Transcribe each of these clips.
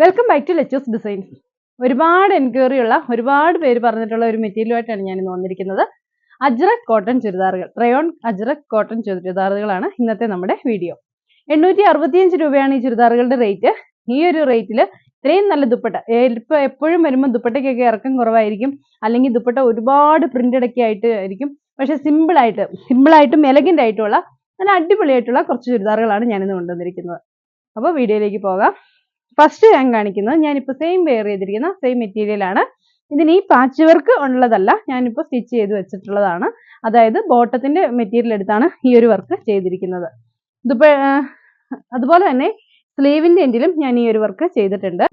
Welcome back to ലെച്ചേഴ്സ് designs ഒരുപാട് enquiry ഉള്ള ഒരുപാട് പേര് പറഞ്ഞിട്ടുള്ള ഒരു മെറ്റീരിയലുമായിട്ടാണ് ഞാൻ ഇന്ന് വന്നിരിക്കുന്നത്. അജ്രക് കോട്ടൺ ചുരിദാറുകൾ. റയോൺ അജ്രക് കോട്ടൺ ചുരിദാറുകളാണ് ഇന്നത്തെ നമ്മുടെ വീഡിയോ എണ്ണൂറ്റി അറുപത്തിയഞ്ച് രൂപയാണ് ഈ ചുരിദാറുകളുടെ റേറ്റ് ഈ ഒരു റേറ്റിൽ ഇത്രയും നല്ല ദുപ്പട്ട ഇപ്പോൾ എപ്പോഴും വരുമ്പോൾ ദുപ്പട്ടയ്ക്കൊക്കെ ഇറക്കം കുറവായിരിക്കും. അല്ലെങ്കിൽ ദുപ്പട്ട ഒരുപാട് പ്രിന്റഡ് ഒക്കെ ആയിട്ട് ആയിരിക്കും. പക്ഷെ സിമ്പിളായിട്ട് സിമ്പിളായിട്ടും എലഗന്റ് ആയിട്ടുള്ള നല്ല അടിപൊളിയായിട്ടുള്ള കുറച്ച് ചുരിദാറുകളാണ് ഞാനിന്ന് കൊണ്ടുവന്നിരിക്കുന്നത്. അപ്പോൾ വീഡിയോയിലേക്ക് പോകാം. ഫസ്റ്റ് ഞാൻ കാണിക്കുന്നത് ഞാനിപ്പോൾ സെയിം വെയർ ചെയ്തിരിക്കുന്ന സെയിം മെറ്റീരിയൽ ആണ്. ഇതിന് ഈ പാച്ച് വർക്ക് ഉള്ളതല്ല ഞാനിപ്പോൾ സ്റ്റിച്ച് ചെയ്ത് വെച്ചിട്ടുള്ളതാണ്. അതായത് ബോട്ടത്തിന്റെ മെറ്റീരിയൽ എടുത്താണ് ഈ ഒരു വർക്ക് ചെയ്തിരിക്കുന്നത്. ഇതിപ്പോ അതുപോലെ തന്നെ സ്ലീവിന്റെ എൻഡിലും ഞാൻ ഈ ഒരു വർക്ക് ചെയ്തിട്ടുണ്ട്.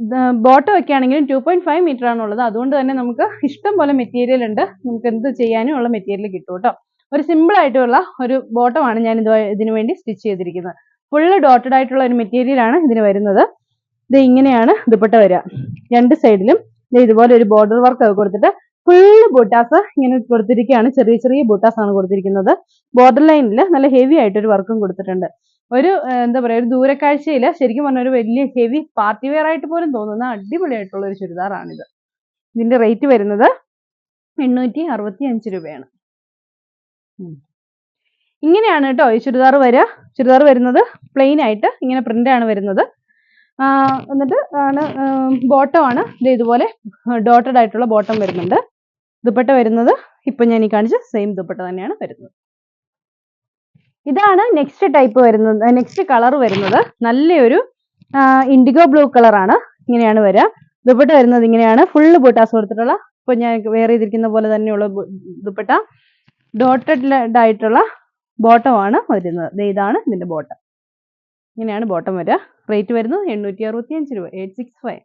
ബോട്ടം ഒക്കെ ആണെങ്കിലും ടു പോയിന്റ് ഫൈവ് മീറ്റർ ആണുള്ളത്. അതുകൊണ്ട് തന്നെ നമുക്ക് ഇഷ്ടം പോലെ മെറ്റീരിയൽ ഉണ്ട്. നമുക്ക് എന്ത് ചെയ്യാനും ഉള്ള മെറ്റീരിയൽ കിട്ടും കേട്ടോ. ഒരു സിമ്പിൾ ആയിട്ടുള്ള ഒരു ബോട്ടമാണ് ഞാൻ ഇത് ഇതിനു വേണ്ടി സ്റ്റിച്ച് ചെയ്തിരിക്കുന്നത്. ഫുള്ള് ഡോട്ടഡ് ആയിട്ടുള്ള ഒരു മെറ്റീരിയൽ ആണ് ഇതിന് വരുന്നത്. ഇത് ഇങ്ങനെയാണ് ദുപ്പട്ട വരിക. രണ്ട് സൈഡിലും ഇതുപോലെ ഒരു ബോർഡർ വർക്ക് ഒക്കെ കൊടുത്തിട്ട് ഫുള്ള് ബൂട്ടാസ് ഇങ്ങനെ കൊടുത്തിരിക്കുകയാണ് ചെറിയ ചെറിയ ബൂട്ടാസ് ആണ് കൊടുത്തിരിക്കുന്നത്. ബോർഡർ ലൈനിൽ നല്ല ഹെവി ആയിട്ട് ഒരു വർക്കും കൊടുത്തിട്ടുണ്ട്. ഒരു എന്താ പറയാ ഒരു ദൂരക്കാഴ്ചയിൽ ശരിക്കും പറഞ്ഞ ഒരു വലിയ ഹെവി പാർട്ടി വെയർ ആയിട്ട് പോലും തോന്നുന്ന അടിപൊളിയായിട്ടുള്ള ഒരു ചുരിദാറാണിത്. ഇതിന്റെ റേറ്റ് വരുന്നത് എണ്ണൂറ്റി അറുപത്തി അഞ്ച് രൂപയാണ് ഇങ്ങനെയാണ് കേട്ടോ ഈ ചുരിദാർ വരിക. ചുരിദാർ വരുന്നത് പ്ലെയിൻ ആയിട്ട് ഇങ്ങനെ പ്രിന്റ് ആണ് വരുന്നത്. എന്നിട്ട് ആണ് ബോട്ടം ആണ്. ഇത് ഇതുപോലെ ഡോട്ടഡ് ആയിട്ടുള്ള ബോട്ടം വരുന്നുണ്ട്. ദുപ്പട്ട വരുന്നത് ഇപ്പൊ ഞാൻ ഈ കാണിച്ച സെയിം ദുപ്പട്ട തന്നെയാണ് വരുന്നത്. ഇതാണ് നെക്സ്റ്റ് ടൈപ്പ് വരുന്നത് നെക്സ്റ്റ് കളർ വരുന്നത്. നല്ലൊരു ഇൻഡിഗോ ബ്ലൂ കളറാണ് ഇങ്ങനെയാണ് വരിക ദുപ്പട്ട വരുന്നത് ഇങ്ങനെയാണ്. ഫുള്ള് ബൂട്ടാസ് കൊടുത്തിട്ടുള്ള ഇപ്പൊ ഞാൻ വേറെ ചെയ്തിരിക്കുന്ന പോലെ തന്നെയുള്ള ദുപ്പട്ട. ഡോട്ടഡ് ആയിട്ടുള്ള ബോട്ടമാണ് വരുന്നത്. ഇതാണ് ഇതിന്റെ ബോട്ടം ഇങ്ങനെയാണ് ബോട്ടം വരിക. റേറ്റ് വരുന്നത് എണ്ണൂറ്റി അറുപത്തി അഞ്ച് രൂപ എയ്റ്റ് സിക്സ് ഫൈവ്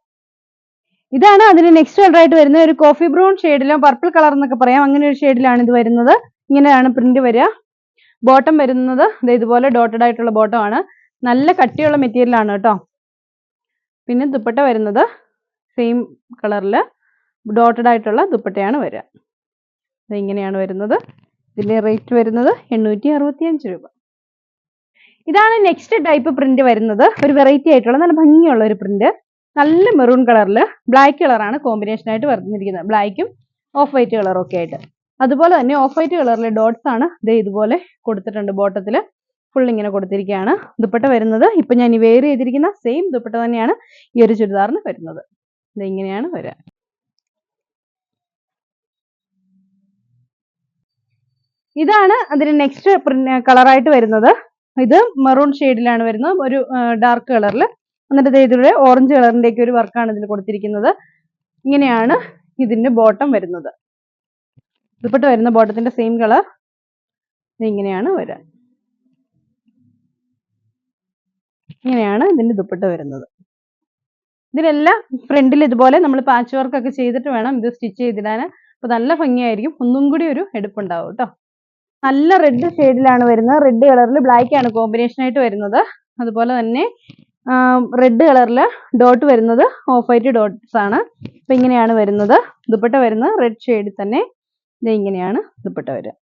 ഇതാണ് അതിന് നെക്സ്റ്റ് കളർ ആയിട്ട് വരുന്നത് ഒരു കോഫി ബ്രൗൺ ഷെയ്ഡിലോ പർപ്പിൾ കളർ എന്നൊക്കെ പറയാം. അങ്ങനെ ഒരു ഷെയ്ഡിലാണ് ഇത് വരുന്നത്. ഇങ്ങനെയാണ് പ്രിന്റ് വരിക. ബോട്ടം വരുന്നത് ഇതുപോലെ ഡോട്ടഡ് ആയിട്ടുള്ള ബോട്ടം ആണ്. നല്ല കട്ടിയുള്ള മെറ്റീരിയൽ ആണ് കേട്ടോ. പിന്നെ ദുപ്പട്ട വരുന്നത് സെയിം കളറിൽ ഡോട്ടഡ് ആയിട്ടുള്ള ദുപ്പട്ടയാണ് വരിക. ഇങ്ങനെയാണ് വരുന്നത്. ഇതിന്റെ റേറ്റ് വരുന്നത് എണ്ണൂറ്റി അറുപത്തി അഞ്ച് രൂപ. ഇതാണ് നെക്സ്റ്റ് ടൈപ്പ് പ്രിന്റ് വരുന്നത്. ഒരു വെറൈറ്റി ആയിട്ടുള്ള നല്ല ഭംഗിയുള്ള ഒരു പ്രിന്റ് നല്ല മെറൂൺ കളറിൽ ബ്ലാക്ക് കളറാണ് കോമ്പിനേഷൻ ആയിട്ട് വരുന്നിരിക്കുന്നത് ബ്ലാക്കും ഓഫ് വൈറ്റ് കളറും ഒക്കെ ആയിട്ട്. അതുപോലെ തന്നെ ഓഫ് വൈറ്റ് കളറിലെ ഡോട്ട്സ് ആണ് ഇത് ഇതുപോലെ കൊടുത്തിട്ടുണ്ട് ബോട്ടത്തിൽ ഫുൾ ഇങ്ങനെ കൊടുത്തിരിക്കുകയാണ്. ദുപ്പട്ട വരുന്നത്. ഇപ്പൊ ഞാൻ ഈ വെയർ ചെയ്തിരിക്കുന്ന സെയിം ദുപ്പട്ട തന്നെയാണ് ഈ ഒരു ചുരിദാറിന് വരുന്നത്. ഇത് ഇങ്ങനെയാണ് വരിക ഇതാണ് അതിന് നെക്സ്റ്റ് കളറായിട്ട് വരുന്നത്. ഇത് മെറൂൺ ഷെയ്ഡിലാണ് വരുന്നത്. ഒരു ഡാർക്ക് കളറിൽ എന്നിട്ട് ഇതിലൂടെ ഓറഞ്ച് കളറിന്റെ ഒക്കെ ഒരു വർക്കാണ് ഇതിൽ കൊടുത്തിരിക്കുന്നത്. ഇങ്ങനെയാണ് ഇതിന്റെ ബോട്ടം വരുന്നത്. ദുപ്പട്ട വരുന്ന ബോട്ടത്തിന്റെ സെയിം കളർ ഇങ്ങനെയാണ് വരിക ഇങ്ങനെയാണ് ഇതിന്റെ ദുപ്പട്ട വരുന്നത്. ഇതിനെല്ലാം ഫ്രണ്ടിൽ ഇതുപോലെ നമ്മൾ പാച്ച് വർക്ക് ഒക്കെ ചെയ്തിട്ട് വേണം ഇത് സ്റ്റിച്ച് ചെയ്തിടാൻ അപ്പോൾ നല്ല ഭംഗിയായിരിക്കും. ഒന്നും കൂടി ഒരു എടുപ്പുണ്ടാവും കേട്ടോ നല്ല റെഡ് ഷെയ്ഡിലാണ് വരുന്നത്. റെഡ് കളറിൽ ബ്ലാക്ക് ആണ് കോമ്പിനേഷൻ ആയിട്ട് വരുന്നത്. അതുപോലെ തന്നെ റെഡ് കളറിൽ ഡോട്ട് വരുന്നത്. ഓഫ് വൈറ്റ് ഡോട്ട്സ് ആണ്. അപ്പൊ ഇങ്ങനെയാണ് വരുന്നത്. ദുപ്പട്ട വരുന്നത്. റെഡ് ഷെയ്ഡിൽ തന്നെ ഇങ്ങനെയാണ് ദുപ്പട്ട വരിക.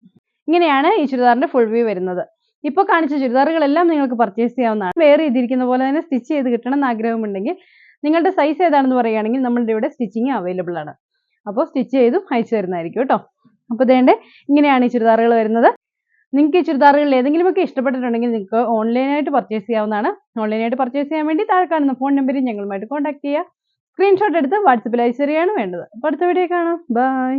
ഇങ്ങനെയാണ് ഈ ചുരിദാറിന്റെ ഫുൾ വ്യൂ വരുന്നത്. ഇപ്പോൾ കാണിച്ച ചുരിദാറുകളെല്ലാം നിങ്ങൾക്ക് പർച്ചേസ് ചെയ്യാവുന്നതാണ്. വേറെ ചെയ്തിരിക്കുന്ന പോലെ തന്നെ സ്റ്റിച്ച് ചെയ്ത് കിട്ടണം എന്ന് ആഗ്രഹമുണ്ടെങ്കിൽ നിങ്ങളുടെ സൈസ് ഏതാണെന്ന് പറയുകയാണെങ്കിൽ നമ്മളുടെ ഇവിടെ സ്റ്റിച്ചിങ് അവൈലബിൾ ആണ്. അപ്പോൾ സ്റ്റിച്ച് ചെയ്തും അയച്ചു തരുന്നതായിരിക്കും കേട്ടോ. അപ്പോൾ ഇതേണ്ട ഇങ്ങനെയാണ് ഈ ചുരിദാറുകൾ വരുന്നത്. നിങ്ങൾക്ക് ഈ ചുരിദാറുകളിൽ ഏതെങ്കിലുമൊക്കെ ഇഷ്ടപ്പെട്ടിട്ടുണ്ടെങ്കിൽ നിങ്ങൾക്ക് ഓൺലൈനായിട്ട് പർച്ചേസ് ചെയ്യാവുന്നതാണ്. ഓൺലൈനായിട്ട് പർച്ചേസ് ചെയ്യാൻ വേണ്ടി താഴെ കാണുന്ന ഫോൺ നമ്പറിൽ ഞങ്ങളുമായിട്ട് കോൺടാക്ട് ചെയ്യുക. സ്ക്രീൻഷോട്ട് എടുത്ത് വാട്സപ്പിൽ അയച്ചു തരികയാണ് വേണ്ടത്. അപ്പോൾ അടുത്ത വീഡിയോ കാണാം. ബൈ